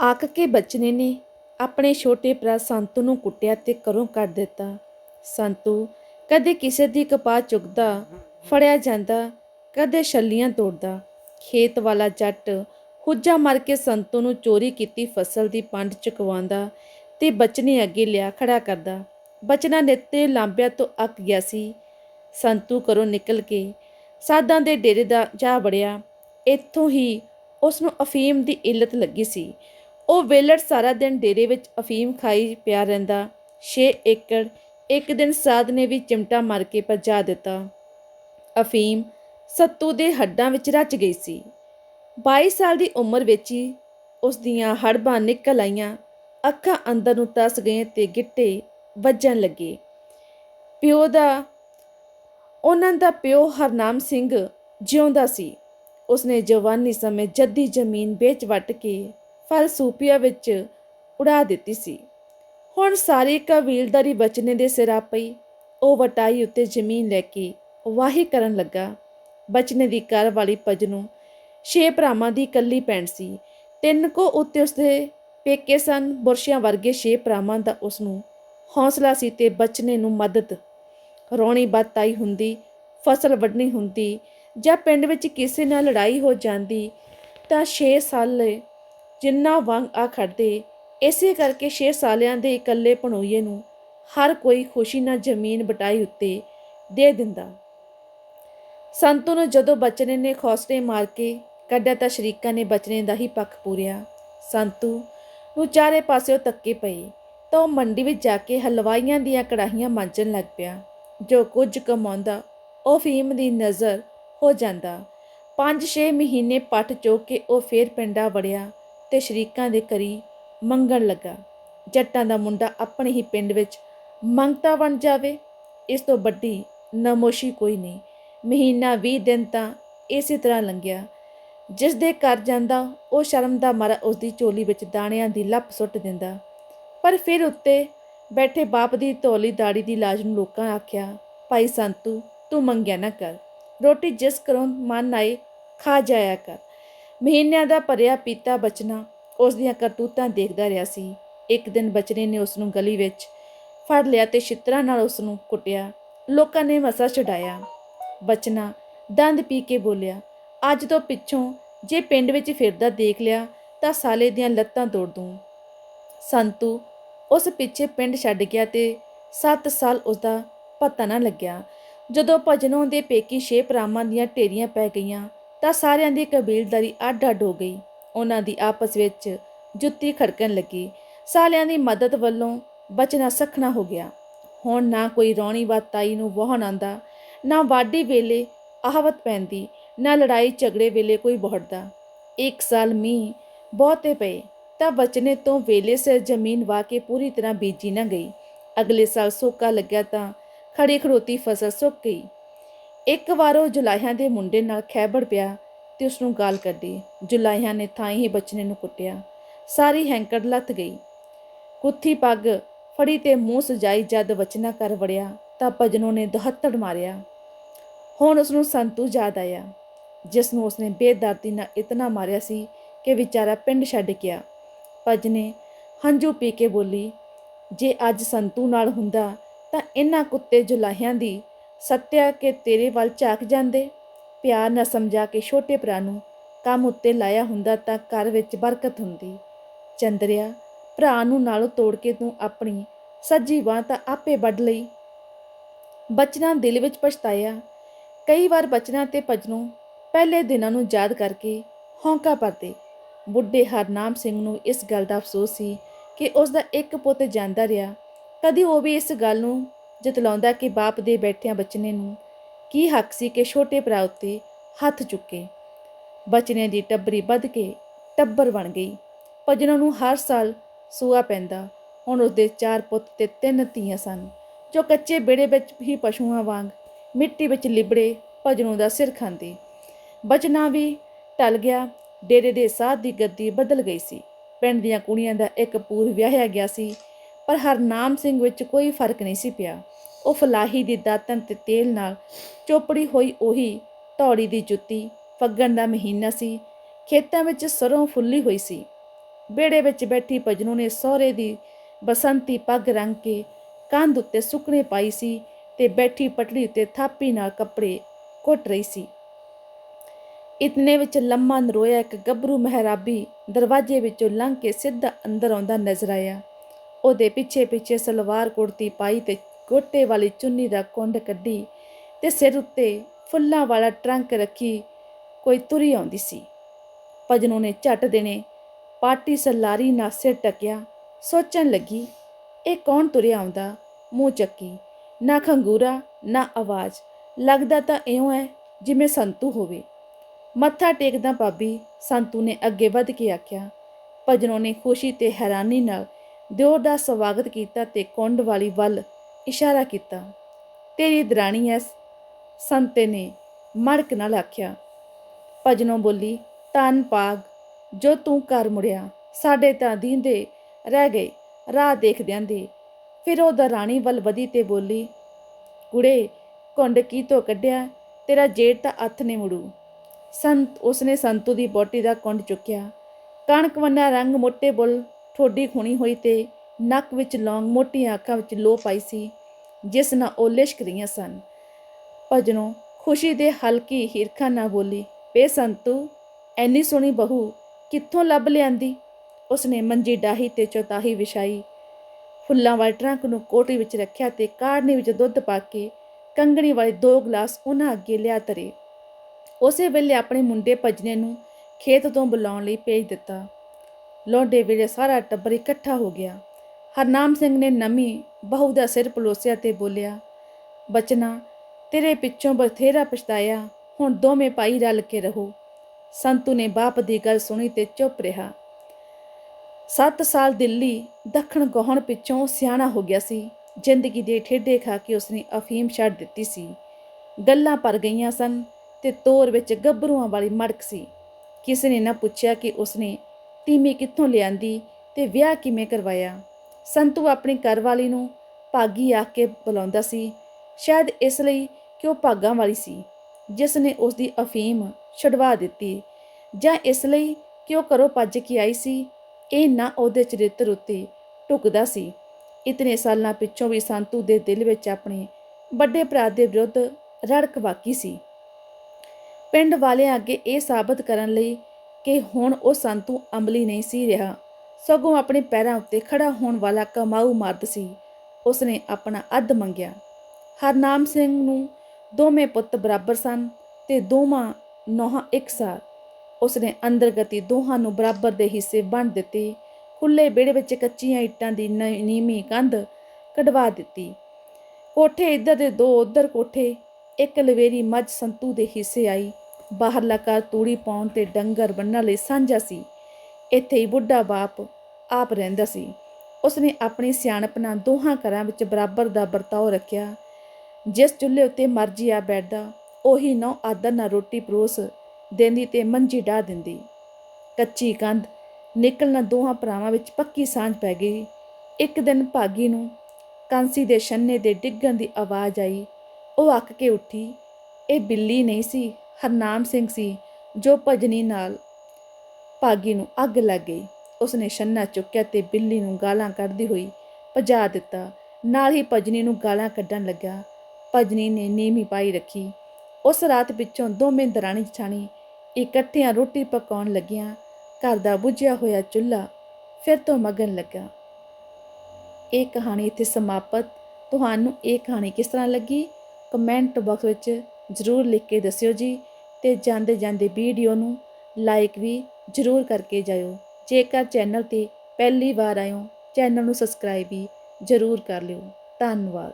ਆਕ ਕੇ ਬਚਨੇ ਨੇ। ਆਪਣੇ ਛੋਟੇ ਭਰਾ ਸੰਤੂ ਨੂੰ ਕੁੱਟਿਆ ਤੇ ਘਰੋਂ ਕੱਢ ਦਿੱਤਾ। ਸੰਤੂ ਕਦੇ ਕਿਸੇ ਦੀ ਕਪਾਹ ਚੁਗਦਾ, ਫੜਿਆ ਜਾਂਦਾ, ਕਦੇ ਛੱਲੀਆਂ ਤੋੜਦਾ। ਖੇਤ ਵਾਲਾ ਜੱਟ ਹੁੱਜਾ ਮਾਰ ਕੇ ਸੰਤੂ ਨੂੰ ਚੋਰੀ ਕੀਤੀ ਫਸਲ ਦੀ ਪੰਡ ਚੁਕਵਾਉਂਦਾ ਤੇ ਬਚਨੇ ਅੱਗੇ ਲਿਆ ਖੜਾ ਕਰਦਾ। ਬਚਨਾ ਨਿੱਤੇ ਲਾਂਬਿਆਂ ਤੋਂ ਅੱਕ ਗਿਆ ਸੀ। ਸੰਤੂ ਘਰੋਂ ਨਿਕਲ ਕੇ ਸਾਧਾਂ ਦੇ ਡੇਰੇ ਦਾ ਜਾ ਵੜਿਆ। ਇੱਥੋਂ ਹੀ ਉਸ ਨੂੰ ਅਫੀਮ ਦੀ ਇੱਲਤ ਲੱਗੀ ਸੀ। ਉਹ ਵੇਲੜ ਸਾਰਾ ਦਿਨ ਡੇਰੇ ਵਿੱਚ ਅਫੀਮ ਖਾਈ ਪਿਆ ਰਹਿੰਦਾ। 6 ਏਕੜ, ਇੱਕ ਦਿਨ ਸਾਧ ਨੇ ਵੀ ਚਿਮਟਾ ਮਾਰ ਕੇ ਭਜਾ ਦਿੱਤਾ। ਅਫੀਮ ਸੱਤੂ ਦੇ ਹੱਡਾਂ ਵਿੱਚ ਰਚ ਗਈ ਸੀ। 22 ਸਾਲ ਦੀ ਉਮਰ ਵਿੱਚ ਹੀ ਉਸ ਦੀਆਂ ਹੜਬਾਂ ਨਿਕਲ ਆਈਆਂ। ਅੱਖਾਂ ਅੰਦਰ ਨੂੰ ਤਸ ਗਏ ਤੇ ਗਿੱਟੇ ਵੱਜਣ ਲੱਗੇ। ਪਿਓ ਦਾ, ਉਹਨਾਂ ਦਾ ਪਿਓ ਹਰਨਾਮ ਸਿੰਘ ਜਿਉਂਦਾ ਸੀ। ਉਸਨੇ ਜਵਾਨੀ ਸਮੇਂ ਜੱਦੀ ਜ਼ਮੀਨ ਵੇਚ ਵੱਟ ਕੇ ਫਲਸੂਫੀਆ ਵਿੱਚ ਉਡਾ ਦਿੱਤੀ ਸੀ। ਹੁਣ ਸਾਰੀ ਕਬੀਲਦਾਰੀ ਬਚਨੇ ਦੇ ਸਿਰਾ ਪਈ। ਉਹ ਵਟਾਈ ਉੱਤੇ ਜ਼ਮੀਨ ਲੈ ਕੇ ਵਾਹੀ ਕਰਨ ਲੱਗਾ। ਬਚਨੇ ਦੀ ਘਰ ਵਾਲੀ ਪਜਨੂ ਛੇ ਭਰਾਵਾਂ ਦੀ ਇਕੱਲੀ ਭੈਣ ਸੀ। ਤਿੰਨ ਕੋ ਉੱਤੇ ਉਸਦੇ ਪੇਕੇ ਸਨ। ਬੁਰਸ਼ਿਆਂ ਵਰਗੇ ਛੇ ਭਰਾਵਾਂ ਦਾ ਉਸ ਨੂੰ ਹੌਸਲਾ ਸੀ ਤੇ ਬਚਨੇ ਨੂੰ ਮਦਦ ਰੋਣੀ ਬਾਤ ਆਈ ਹੁੰਦੀ, ਫਸਲ ਵੱਢਣੀ ਹੁੰਦੀ ਜਾਂ ਪਿੰਡ ਵਿੱਚ ਕਿਸੇ ਨਾਲ ਲੜਾਈ ਹੋ ਜਾਂਦੀ ਤਾਂ 6 ਸਾਲ ਜਿੰਨਾ ਵਾਂਗ ਆ ਖੜਦੇ, ਇਸੇ ਕਰਕੇ 6 ਸਾਲਿਆਂ ਦੇ ਇਕੱਲੇ ਪਣੋਈਏ ਨੂੰ ਹਰ ਕੋਈ ਖੁਸ਼ੀ ਨਾਲ ਜ਼ਮੀਨ ਬਟਾਈ ਉੱਤੇ ਦੇ ਦਿੰਦਾ। ਸੰਤੂ ਨੂੰ ਜਦੋਂ ਬਚਨੇ ਨੇ ਖੌਸਲੇ ਮਾਰ ਕੇ ਕੱਢਿਆ ਤਾਂ ਸ਼ਰੀਕਾਂ ਨੇ ਬਚਨੇ ਦਾ ਹੀ ਪੱਖ ਪੂਰਿਆ। ਸੰਤੂ ਨੂੰ ਚਾਰੇ ਪਾਸਿਓਂ ਤੱਕੇ ਪਏ ਤਾਂ ਉਹ ਮੰਡੀ ਵਿੱਚ ਜਾ ਕੇ ਹਲਵਾਈਆਂ ਦੀਆਂ ਕੜਾਹੀਆਂ ਮਾਂਜਣ ਲੱਗ ਪਿਆ। ਜੋ ਕੁਝ ਕਮਾਉਂਦਾ, ਉਹ ਫੀਮ ਦੀ ਨਜ਼ਰ ਹੋ ਜਾਂਦਾ। 5-6 ਮਹੀਨੇ ਪੱਟ ਚੋਕ ਕੇ ਉਹ ਫੇਰ ਪਿੰਡਾ ਵੜਿਆ। ਤੇ ਸ਼ਰੀਕਾਂ ਦੇ ਕਰੀ ਮੰਗਣ ਲੱਗਾ। ਜੱਟਾਂ ਦਾ ਮੁੰਡਾ ਆਪਣੇ ਹੀ ਪਿੰਡ ਵਿੱਚ ਮੰਗਤਾ ਬਣ ਜਾਵੇ, ਇਸ ਤੋਂ ਵੱਡੀ ਨਮੋਸ਼ੀ ਕੋਈ ਨਹੀਂ। ਮਹੀਨਾ 20 ਦਿਨ ਤਾਂ ਇਸੇ ਤਰ੍ਹਾਂ ਲੰਘਿਆ। ਜਿਸ ਦੇ ਘਰ ਜਾਂਦਾ, ਉਹ ਸ਼ਰਮ ਦਾ ਮਾਰਾ ਉਸ ਦੀ ਝੋਲੀ ਵਿੱਚ ਦਾਣਿਆਂ ਦੀ ਲੱਪ ਸੁੱਟ ਦਿੰਦਾ। ਪਰ ਫਿਰ ਉੱਤੇ ਬੈਠੇ ਬਾਪ ਦੀ ਧੌਲੀ ਦਾੜੀ ਦੀ ਲਾਜ ਨੂੰ ਲੋਕਾਂ ਆਖਿਆ, ਭਾਈ ਸੰਤੂ, ਤੂੰ ਮੰਗਿਆ ਨਾ ਕਰ। ਰੋਟੀ ਜਿਸ ਕਰੋਂ ਮਨ ਆਏ ਖਾ ਜਾਇਆ ਕਰ। ਮਹੀਨਿਆਂ ਦਾ ਭਰਿਆ ਪੀਤਾ ਬਚਨਾ ਉਸ ਦੀਆਂ ਕਰਤੂਤਾਂ ਦੇਖਦਾ ਰਿਹਾ ਸੀ। ਇੱਕ ਦਿਨ ਬਚਨੇ ਨੇ ਉਸ ਨੂੰ ਗਲੀ ਵਿੱਚ ਫੜ ਲਿਆ ਤੇ ਛਿੱਤਰਾਂ ਨਾਲ ਉਸ ਨੂੰ ਕੁੱਟਿਆ। ਲੋਕਾਂ ਨੇ ਮਸਾ ਛਡਾਇਆ। ਬਚਨਾ ਦੰਦ ਪੀ ਕੇ ਬੋਲਿਆ, ਅੱਜ ਤੋਂ ਪਿੱਛੋਂ ਜੇ ਪਿੰਡ ਵਿੱਚ ਫਿਰਦਾ ਦੇਖ ਲਿਆ ਤਾਂ ਸਾਲੇ ਦੀਆਂ ਲੱਤਾਂ ਤੋੜ ਦੂੰ। ਸੰਤੂ ਉਸ ਪਿੱਛੇ ਪਿੰਡ ਛੱਡ ਗਿਆ ਤੇ 7 ਸਾਲ ਉਸ ਦਾ ਪਤਾ ਨਾ ਲੱਗਿਆ। ਜਦੋਂ ਭਜਨੋਂ ਦੇ ਪੇਕੀ ਛੇ ਭਰਾਵਾਂ ਦੀਆਂ ਢੇਰੀਆਂ ਪੈ ਗਈਆਂ ਤਾਂ ਸਾਰਿਆਂ ਦੀ ਕਬੀਲਦਾਰੀ ਅੱਡ-ਅੱਡ ਹੋ ਗਈ। ਉਹਨਾਂ ਦੀ ਆਪਸ ਵਿੱਚ ਜੁੱਤੀ ਖੜਕਣ ਲੱਗੀ। ਸਾਲਿਆਂ ਦੀ ਮਦਦ ਵੱਲੋਂ ਬਚਣਾ ਸਖਣਾ ਹੋ ਗਿਆ। ਹੁਣ ਨਾ ਕੋਈ ਰੌਣੀ ਬਾਤਾਈ ਨੂੰ ਵਾਹਣ ਆਂਦਾ ਨਾ ਵਾਢੀ ਵੇਲੇ ਆਹਵਤ ਪੈਂਦੀ, ਨਾ ਲੜਾਈ ਝਗੜੇ ਵੇਲੇ ਕੋਈ ਬੋਹੜਦਾ। ਇੱਕ ਸਾਲ ਮੀਂਹ ਬਹੁਤੇ ਪਏ, ਤਾਂ ਬਚਨੇ ਤੋਂ ਵੇਲੇ ਸਿਰ ਜ਼ਮੀਨ ਵਾ ਕੇ ਪੂਰੀ ਤਰ੍ਹਾਂ ਬੀਜੀ ਨਾ ਗਈ। ਅਗਲੇ ਸਾਲ ਸੋਕਾ ਲੱਗਿਆ ਤਾਂ ਖੜੀ ਖੜੋਤੀ ਫਸਲ ਸੁੱਕ ਗਈ। ਇੱਕ ਵਾਰ ਉਹ ਜੁਲਾਹਿਆਂ ਦੇ ਮੁੰਡੇ ਨਾਲ ਖੈਬੜ ਪਿਆ ਤੇ ਉਸ ਨੂੰ ਗਾਲ ਕੱਢੀ। ਜੁਲਾਹਿਆਂ ਨੇ ਥਾਂ ਹੀ ਬਚਨੇ ਨੂੰ ਕੁੱਟਿਆ। ਸਾਰੀ ਹੈਂਕੜ ਲੱਥ ਗਈ। ਕੁੱਥੀ ਪੱਗ ਫੜੀ ਤੇ ਮੂੰਹ ਸਜਾਈ ਜਦ ਬਚਨਾ ਕਰ ਵੜਿਆ ਤਾਂ ਭਜਨੋਂ ਨੇ ਦਹੱਤੜ ਮਾਰਿਆ। ਹੁਣ ਉਸ ਨੂੰ ਸੰਤੂ ਯਾਦ ਆਇਆ, ਜਿਸ ਨੂੰ ਉਸਨੇ ਬੇਦਰਦੀ ਨਾਲ ਇਤਨਾ ਮਾਰਿਆ ਸੀ ਕਿ ਵਿਚਾਰਾ ਪਿੰਡ ਛੱਡ ਗਿਆ। ਭਜਨੇ ਹੰਝੂ ਪੀ ਕੇ ਬੋਲੀ, ਜੇ ਅੱਜ ਸੰਤੂ ਨਾਲ ਹੁੰਦਾ ਤਾਂ ਇਹਨਾਂ ਕੁੱਤੇ ਜੁਲਾਹਿਆਂ ਦੀ ਸੱਤਿਆ ਕਿ ਤੇਰੇ ਵੱਲ ਝਾਕ ਜਾਂਦੇ। ਪਿਆਰ ਨਾਲ ਸਮਝਾ ਕੇ ਛੋਟੇ ਭਰਾ ਨੂੰ ਕੰਮ ਉੱਤੇ ਲਾਇਆ ਹੁੰਦਾ ਤਾਂ ਘਰ ਵਿੱਚ ਬਰਕਤ ਹੁੰਦੀ। ਚੰਦਰਿਆ, ਭਰਾ ਨੂੰ ਨਾਲੋਂ ਤੋੜ ਕੇ ਤੂੰ ਆਪਣੀ ਸੱਜੀ ਬਾਹ ਤਾਂ ਆਪੇ ਵੱਢ ਲਈ। ਬਚਨਾ ਦਿਲ ਵਿੱਚ ਪਛਤਾਇਆ। ਕਈ ਵਾਰ ਬਚਨਾ ਤੇ ਭਜਨੋਂ ਪਹਿਲੇ ਦਿਨਾਂ ਨੂੰ ਯਾਦ ਕਰਕੇ ਹੌਂਕਾ ਭਰਦੇ। ਬੁੱਢੇ ਹਰਨਾਮ ਸਿੰਘ ਨੂੰ ਇਸ ਗੱਲ ਦਾ ਅਫਸੋਸ ਸੀ ਕਿ ਉਸ ਦਾ ਇੱਕ ਪੁੱਤ ਜਾਂਦਾ ਰਿਹਾ। ਕਦੀ ਉਹ ਵੀ ਇਸ ਗੱਲ ਨੂੰ ਜਤਲਾਉਂਦਾ ਕਿ ਬਾਪ ਦੇ ਬੈਠਿਆਂ ਬਚਨੇ ਨੂੰ ਕੀ ਹੱਕ ਸੀ ਕਿ ਛੋਟੇ ਭਰਾ ਉੱਤੇ ਹੱਥ ਚੁੱਕੇ। ਬਚਨੇ ਦੀ ਟੱਬਰੀ ਵੱਧ ਕੇ ਟੱਬਰ ਬਣ ਗਈ। ਭਜਨੋਂ ਨੂੰ ਹਰ ਸਾਲ ਸੂਆ ਪੈਂਦਾ, ਹੁਣ ਉਸਦੇ ਚਾਰ ਪੁੱਤ ਤੇ ਤਿੰਨ ਧੀਆਂ ਸਨ, ਜੋ ਕੱਚੇ ਬੇੜੇ ਵਿੱਚ ਹੀ ਪਸ਼ੂਆਂ ਵਾਂਗ ਮਿੱਟੀ ਵਿੱਚ ਲਿਬੜੇ ਭਜਨੋਂ ਦਾ ਸਿਰ ਖਾਂਦੇ। ਬਚਨਾ ਵੀ ਟਲ ਗਿਆ, ਡੇਰੇ ਦੇ ਸਾਧ ਦੀ ਗੱਦੀ ਬਦਲ ਗਈ ਸੀ। ਪਿੰਡ ਦੀਆਂ ਕੁੜੀਆਂ ਦਾ ਇੱਕ ਪੂਰ ਵਿਆਹਿਆ ਗਿਆ ਸੀ, ਪਰ ਹਰਨਾਮ ਸਿੰਘ ਵਿੱਚ ਕੋਈ ਫ਼ਰਕ ਨਹੀਂ ਸੀ ਪਿਆ। ਉਹ ਫਲਾਹੀ ਦੀ ਦਾਤਨ ਤੇ ਤੇਲ ਨਾਲ ਚੋਪੜੀ ਹੋਈ ਉਹੀ ਧੌੜੀ ਦੀ ਜੁੱਤੀ ਫੱਗਣ ਦਾ ਮਹੀਨਾ ਸੀ। ਖੇਤਾਂ ਵਿੱਚ ਸਰੋਂ ਫੁੱਲੀ ਹੋਈ ਸੀ। ਬੇੜੇ ਵਿੱਚ ਬੈਠੀ ਭਜਨੂ ਨੇ ਸਹੁਰੇ ਦੀ ਬਸੰਤੀ ਪੱਗ ਰੰਗ ਕੇ ਕੰਧ ਉੱਤੇ ਸੁੱਕਣੇ ਪਾਈ ਸੀ ਤੇ ਬੈਠੀ ਪਟੜੀ ਉੱਤੇ ਥਾਪੀ ਨਾਲ ਕੱਪੜੇ ਘੁੱਟ ਰਹੀ ਸੀ। ਇਤਨੇ ਵਿੱਚ ਲੰਮਾ ਨਰੋਇਆ ਇੱਕ ਗੱਭਰੂ ਮਹਿਰਾਬੀ ਦਰਵਾਜ਼ੇ ਵਿੱਚੋਂ ਲੰਘ ਕੇ ਸਿੱਧਾ ਅੰਦਰ ਆਉਂਦਾ ਨਜ਼ਰ ਆਇਆ। ਉਹਦੇ ਪਿੱਛੇ ਪਿੱਛੇ ਸਲਵਾਰ ਕੁੜਤੀ ਪਾਈ ਤੇ ਗੋਟੇ ਵਾਲੀ ਚੁੰਨੀ ਦਾ ਕੁੰਡ ਕੱਢੀ ਤੇ ਸਿਰ ਉੱਤੇ ਫੁੱਲਾਂ ਵਾਲਾ ਟਰੰਕ ਰੱਖੀ ਕੋਈ ਤੁਰੀ ਆਉਂਦੀ ਸੀ। ਭਜਨੋਂ ਨੇ ਝਟ ਦੇਣੇ। ਪਾਟੀ ਸਲਾਰੀ ਨਾਲ ਸਿਰ ਟਕਿਆ। ਸੋਚਣ ਲੱਗੀ, ਇਹ ਕੌਣ ਤੁਰਿਆ ਆਉਂਦਾ? ਮੂੰਹ ਚੱਕੀ। ਨਾ ਖੰਗੂਰਾ, ਨਾ ਆਵਾਜ਼। ਲੱਗਦਾ ਤਾਂ ਇਉਂ ਹੈ ਜਿਵੇਂ ਸੰਤੂ ਹੋਵੇ। ਮੱਥਾ ਟੇਕਦਾ ਭਾਬੀ ਸੰਤੂ ਨੇ ਅੱਗੇ ਵੱਧ ਕੇ ਆਖਿਆ। ਭਜਨੋਂ ਨੇ ਖੁਸ਼ੀ ਤੇ ਹੈਰਾਨੀ ਨਾਲ ਦਿਓਰ ਦਾ ਸਵਾਗਤ ਕੀਤਾ ਤੇ ਕੁੰਡ ਵਾਲੀ ਵੱਲ ਇਸ਼ਾਰਾ ਕੀਤਾ, ਤੇਰੀ ਦਰਾਣੀ ਐ ਸੰਤੇ ਨੇ ਮੜਕ ਨਾਲ ਆਖਿਆ, ਭਜਨੋਂ ਬੋਲੀ ਧੰਨ ਪਾਗ, ਜੋ ਤੂੰ ਕਰ ਮੁੜਿਆ, ਸਾਡੇ ਤਾਂ ਦੀਂਦੇ ਰਹਿ ਗਏ, ਰਾਹ ਦੇਖਦਿਆਂ ਦੇ ਫਿਰ ਉਹ ਦਰਾਣੀ ਵੱਲ ਵਧੀ ਤੇ ਬੋਲੀ, ਕੁੜੇ ਕੁੰਡ ਕੀ ਤੋਂ ਕੱਢਿਆ, ਤੇਰਾ ਜੇਠ ਤਾਂ ਹੱਥ ਨੇ ਮੁੜੂ। ਸੰਤ, ਉਸਨੇ ਸੰਤੂ ਦੀ ਬੋਟੀ ਦਾ ਕੁੰਡ ਚੁੱਕਿਆ। ਕਣਕ ਵੰਨਾ ਰੰਗ ਮੋਟੇ ਬੁੱਲ, ਠੋਡੀ ਖੁਣੀ ਹੋਈ ਤੇ ਨੱਕ ਵਿੱਚ ਲੌਂਗ ਮੋਟੀਆਂ ਅੱਖਾਂ ਵਿੱਚ ਲੋ ਪਾਈ ਸੀ। ਜਿਸ ਨਾਲ ਉਹ ਲਿਸ਼ਕ ਰਹੀਆਂ ਸਨ। ਭਜਨੋਂ, ਖੁਸ਼ੀ ਦੇ ਹਲਕੀ ਹਿਰਖਾ ਨਾਲ ਬੋਲੀ, ਵੇ ਸੰਤੂ, ਐਨੀ ਸੋਹਣੀ ਬਹੂ ਕਿੱਥੋਂ ਲੱਭ ਲਿਆਂਦੀ? ਉਸਨੇ ਮੰਜੀ ਡਾਹੀ ਤੇ ਚੌਤਾਹੀ ਵਿਛਾਈ। ਫੁੱਲਾਂ ਵਾਲੇ ਟਰੰਕ ਨੂੰ ਕੋਟੀ ਵਿੱਚ ਰੱਖਿਆ ਤੇ ਕਾੜਨੇ ਵਿੱਚ ਦੁੱਧ ਪਾ ਕੇ ਕੰਗਣੀ ਵਾਲੇ ਦੋ ਗਲਾਸ ਉਹਨਾਂ ਅੱਗੇ ਲਿਆ ਤਰੇ ਉਸੇ ਵੇਲੇ ਆਪਣੇ ਮੁੰਡੇ ਭਜਨੇ ਨੂੰ ਖੇਤ ਤੋਂ ਬੁਲਾਉਣ ਲਈ ਭੇਜ ਦਿੱਤਾ। ਲੋਡੇ ਵੇਲੇ ਸਾਰਾ ਟੱਬਰ ਇਕੱਠਾ ਹੋ ਗਿਆ। ਹਰਨਾਮ ਸਿੰਘ ਨੇ ਨਮੀ ਬਹੂ ਦਾ ਸਿਰ ਪਲੋਸਿਆ ਤੇ ਬੋਲਿਆ, ਬਚਨਾ, ਤੇਰੇ ਪਿੱਛੋਂ ਬਥੇਰਾ ਪਛਤਾਇਆ, ਹੁਣ ਦੋਵੇਂ ਭਾਈ ਰਲ ਕੇ ਰਹੋ। ਸੰਤੂ ਨੇ ਬਾਪ ਦੀ ਗੱਲ ਸੁਣੀ ਤੇ ਚੁੱਪ ਰਿਹਾ। 7 ਸਾਲ ਦਿੱਲੀ, ਦੱਖਣ ਗਹਣ ਪਿੱਛੋਂ ਸਿਆਣਾ ਹੋ ਗਿਆ ਸੀ। ਜ਼ਿੰਦਗੀ ਦੇ ਠੇਡੇ ਖਾ ਕੇ ਉਸਨੇ ਅਫੀਮ ਛੱਡ ਦਿੱਤੀ ਸੀ। ਗੱਲਾਂ ਪਰ ਗਈਆਂ ਸਨ ਤੇ ਤੋਰ ਵਿੱਚ ਗੱਭਰੂਆਂ ਵਾਲੀ ਮੜਕ ਸੀ। ਕਿਸੇ ਨੇ ਨਾ ਪੁੱਛਿਆ ਕਿ ਉਸਨੇ ਤੀਮੀ ਕਿੱਥੋਂ ਲਿਆਂਦੀ ਤੇ ਵਿਆਹ ਕਿਵੇਂ ਕਰਵਾਇਆ। ਸੰਤੂ ਆਪਣੀ ਘਰਵਾਲੀ ਨੂੰ ਭਾਗੀ ਆਖ ਕੇ ਬੁਲਾਉਂਦਾ ਸੀ। ਸ਼ਾਇਦ ਇਸ ਲਈ ਕਿ ਉਹ ਭਾਗਾਂ ਵਾਲੀ ਸੀ, ਜਿਸ ਨੇ ਉਸ ਦੀ ਅਫੀਮ ਛਡਵਾ ਦਿੱਤੀ, ਜਾਂ ਇਸ ਲਈ ਕਿ ਉਹ ਘਰੋਂ ਭੱਜ ਕੇ ਆਈ ਸੀ। ਇਹ ਨਾ ਉਹਦੇ ਚਰਿੱਤਰ ਉੱਤੇ ਟੁਕਦਾ ਸੀ। ਇਤਨੇ ਸਾਲਾਂ ਪਿੱਛੋਂ ਵੀ ਸੰਤੂ ਦੇ ਦਿਲ ਵਿੱਚ ਆਪਣੇ ਵੱਡੇ ਭਰਾ ਦੇ ਵਿਰੁੱਧ ਰੜਕ ਬਾਕੀ ਸੀ। ਪਿੰਡ ਵਾਲਿਆਂ ਅੱਗੇ ਇਹ ਸਾਬਤ ਕਰਨ ਲਈ ਕਿ ਹੁਣ ਉਹ ਸੰਤੂ ਅਮਲੀ ਨਹੀਂ ਸੀ ਰਿਹਾ। ਸਗੋਂ ਆਪਣੇ ਪੈਰਾਂ ਉੱਤੇ ਖੜਾ ਹੋਣ ਵਾਲਾ ਕਮਾਊ ਮਰਦ ਸੀ। ਉਸਨੇ ਆਪਣਾ ਅੱਧ ਮੰਗਿਆ। ਹਰਨਾਮ ਸਿੰਘ ਨੂੰ ਦੋਵੇਂ ਪੁੱਤ ਬਰਾਬਰ ਸਨ ਤੇ ਦੋਵਾਂ ਨੌਹਾਂ ਇੱਕ ਸਾਰ। ਉਸਨੇ ਅੰਦਰਗਤੀ ਦੋਹਾਂ ਨੂੰ ਬਰਾਬਰ ਦੇ ਹਿੱਸੇ ਵੰਡ ਦਿੱਤੇ। ਖੁੱਲੇ ਵਿਹੜੇ ਵਿੱਚ ਕੱਚੀਆਂ ਇੱਟਾਂ ਦੀ ਨ- ਨੀਵੀਂ ਕੰਧ ਕਢਵਾ ਦਿੱਤੀ। ਕੋਠੇ ਇੱਧਰ ਦੇ ਦੋ ਉੱਧਰ ਕੋਠੇ, ਇੱਕ ਲਵੇਰੀ ਮੱਝ ਸੰਤੂ ਦੇ ਹਿੱਸੇ ਆਈ। ਬਾਹਰਲਾ ਘਰ ਤੂੜੀ ਪਾਉਣ ਤੇ ਡੰਗਰ ਬੰਨਣ ਲਈ ਸਾਂਝਾ ਸੀ। ਇੱਥੇ ਹੀ ਬੁੱਢਾ ਬਾਪ ਆਪ ਰਹਿੰਦਾ ਸੀ। ਉਸਨੇ ਆਪਣੀ ਸਿਆਣਪ ਨਾਲ ਦੋਹਾਂ ਘਰਾਂ ਵਿੱਚ ਬਰਾਬਰ ਦਾ ਵਰਤਾਓ ਰੱਖਿਆ। ਜਿਸ ਚੁੱਲ੍ਹੇ ਉੱਤੇ ਮਰਜ਼ੀ ਆ ਬੈਠਦਾ, ਉਹੀ ਨੌ ਆਦਰ ਨਾਲ ਰੋਟੀ ਪਰੋਸ ਦਿੰਦੀ ਤੇ ਮੰਜੀ ਢਾ ਦਿੰਦੀ। ਕੱਚੀ ਕੰਧ ਨਿਕਲਣਾ ਦੋਹਾਂ ਭਰਾਵਾਂ ਵਿੱਚ ਪੱਕੀ ਸਾਂਝ ਪੈ ਗਈ। ਇੱਕ ਦਿਨ ਭਾਗੀ ਨੂੰ ਕਾਂਸੀ ਦੇ ਛੰਨੇ ਦੇ ਡਿੱਗਣ ਦੀ ਆਵਾਜ਼ ਆਈ। ਉਹ ਅੱਕ ਕੇ ਉੱਠੀ। ਇਹ ਬਿੱਲੀ ਨਹੀਂ ਸੀ, ਹਰਨਾਮ ਸਿੰਘ ਸੀ, ਜੋ ਭਜਨੀ ਨਾਲ ਭਾਗੀ ਨੂੰ ਅੱਗ ਲੱਗ ਗਈ। ਉਸਨੇ ਛੰਨਾ ਚੁੱਕਿਆ ਤੇ ਬਿੱਲੀ ਨੂੰ ਗਾਲਾਂ ਕੱਢਦੀ ਹੋਈ ਭਜਾ ਦਿੱਤਾ। ਨਾਲ ਹੀ ਭਜਨੀ ਨੂੰ ਗਾਲਾਂ ਕੱਢਣ ਲੱਗਾ। ਭਜਨੀ ਨੇ ਨੀਵੀਂ ਪਾਈ ਰੱਖੀ। ਉਸ ਰਾਤ ਵਿੱਚੋਂ ਦੋਵੇਂ ਦਰਾਣੀ ਜਠਾਣੀ ਇਕੱਠੀਆਂ ਰੋਟੀ ਪਕਾਉਣ ਲੱਗੀਆਂ। ਘਰ ਦਾ ਬੁਝਿਆ ਹੋਇਆ ਚੁੱਲ੍ਹਾ ਫਿਰ ਤੋਂ ਮਗਨ ਲੱਗਾ। ਇਹ ਕਹਾਣੀ ਇੱਥੇ ਸਮਾਪਤ। ਤੁਹਾਨੂੰ ਇਹ ਕਹਾਣੀ ਕਿਸ ਤਰ੍ਹਾਂ ਲੱਗੀ? ਕਮੈਂਟ ਬਾਕਸ ਵਿੱਚ ਜ਼ਰੂਰ ਲਿਖ ਕੇ ਦੱਸਿਓ ਜੀ ਤੇ ਜਾਂਦੇ ਜਾਂਦੇ ਵੀਡੀਓ ਨੂੰ ਲਾਈਕ ਵੀ ਜ਼ਰੂਰ ਕਰਕੇ ਜਾਇਓ। ਜੇਕਰ ਚੈਨਲ ਤੇ ਪਹਿਲੀ ਵਾਰ ਆਇਓ ਚੈਨਲ ਨੂੰ ਸਬਸਕ੍ਰਾਈਬ ਵੀ ਜ਼ਰੂਰ ਕਰ ਲਿਓ। ਧੰਨਵਾਦ।